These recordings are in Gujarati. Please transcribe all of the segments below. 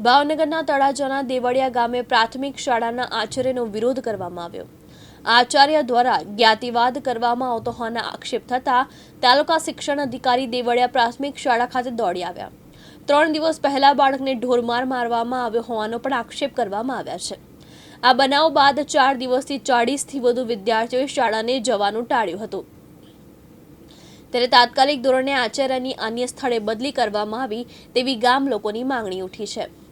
ભાવનગરના તળાજાના દેવળિયા ગામે પ્રાથમિક શાળાના આચાર્યનો વિરોધ કરવામાં આવ્યો. આચાર્ય દ્વારા જ્ઞાતિવાદ કરવામાં આવતો હોવાના આક્ષેપ થતા તાલુકા શિક્ષણ અધિકારી દેવળિયા પ્રાથમિક શાળા ખાતે દોડી આવ્યા. ત્રણ દિવસ પહેલા બાળકને ઢોરમાર મારવામાં આવ્યો હોવાનો પણ આક્ષેપ કરવામાં આવ્યા છે. આ બનાવ બાદ ચાર દિવસથી ચાળીસથી વધુ વિદ્યાર્થીઓએ શાળાને જવાનું ટાળ્યું હતું. ત્યારે તાત્કાલિક ધોરણે આચાર્યની અન્ય સ્થળે બદલી કરવામાં આવી તેવી ગામ લોકોની માંગણી ઉઠી છે.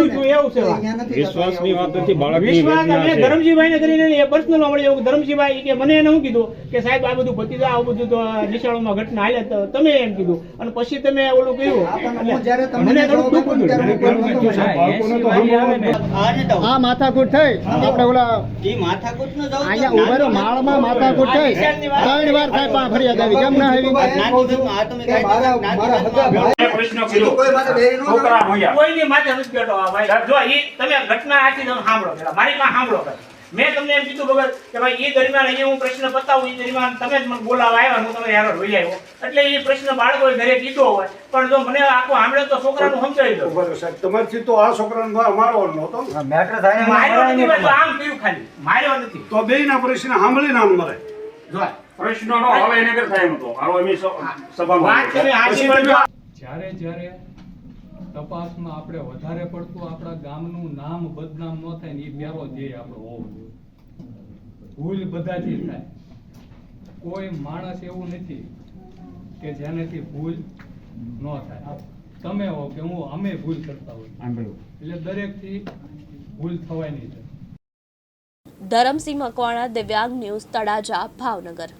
ઊંધું છું એવું છે વિશ્વાસની વાત નથી બાળકની વિશ્વાસ અમે ધરમજીભાઈને કરીને એ પર્સનલ મળે એવું ધરમજીભાઈ કે મને એને હું કીધું? કે સાહેબ આ બધું ભતીજા આ બધું તો નિશાળોમાં ઘટના હાલે તો તમે એમ કીધું. અને પછી તમે ઓલું કહ્યું હું જ્યારે તમને મને થોડું દુઃખ આપ્યો થયું. ત્યારે હું બાળકોને તો આ માથાકૂટ થઈ. આપણે ઓલા અહીંયા ઉભેરો માળમાં માથાકૂટ થઈ. ત્રણ વાર સાહેબ પણ ફરિયાદ આવી. કેમ ના આવી? મારા મારા હગા પ્રશ્ન ન છોકરા. ભણ્યા. કોઈની માથે નથી બેઠો. આ ભાઈ જો ઈ તમે ઘટના આખી તમે સાંભળો પેલા મારી પાસે સાંભળો પેલા. મેં તમને એમ કીધું વગર કે ભાઈ એ દરમિયાન અહીંયા હું પ્રશ્ન બતાવું એ દરમિયાન તમે જ મને બોલાવવા આવ્યા હું તમે યાર વહી આવ્યો. એટલે એ પ્રશ્ન બાળકોએ ઘરે કીધો હોય પણ જો મને આખો સાંભળે તો છોકરાનું સમજાવી દો ઊભા સાહેબ, તમારથી તો આ છોકરાનો અમારો નહોતો. માર્યો નથી તો આમ કર્યું ખાલી. માર્યો નથી. તો બેયના પ્રશ્ન સાંભળીને આમ મરે જો પ્રશ્નનો એને થાય એમ તો હાલો અમે સભામાં વાત તમે હાચી જ્યારે જ્યારે તપાસમાં આપણે વધારે પડતું આપણા ગામનું નામ બદનામ ન થાય ને એ પહેલો ધ્યેય આપણો હોવો જોઈએ. ભૂલ બધાથી થાય. કોઈ માણસ એવું નથી કે જેનાથી ભૂલ ન થાય. તમે હો કે હું અમે ભૂલ કરતા હોય એટલે દરેકથી ભૂલ થવાની છે. ધરમસિંહ મકવાણા દિવ્યાંગ ન્યૂઝ તળાજા ભાવનગર.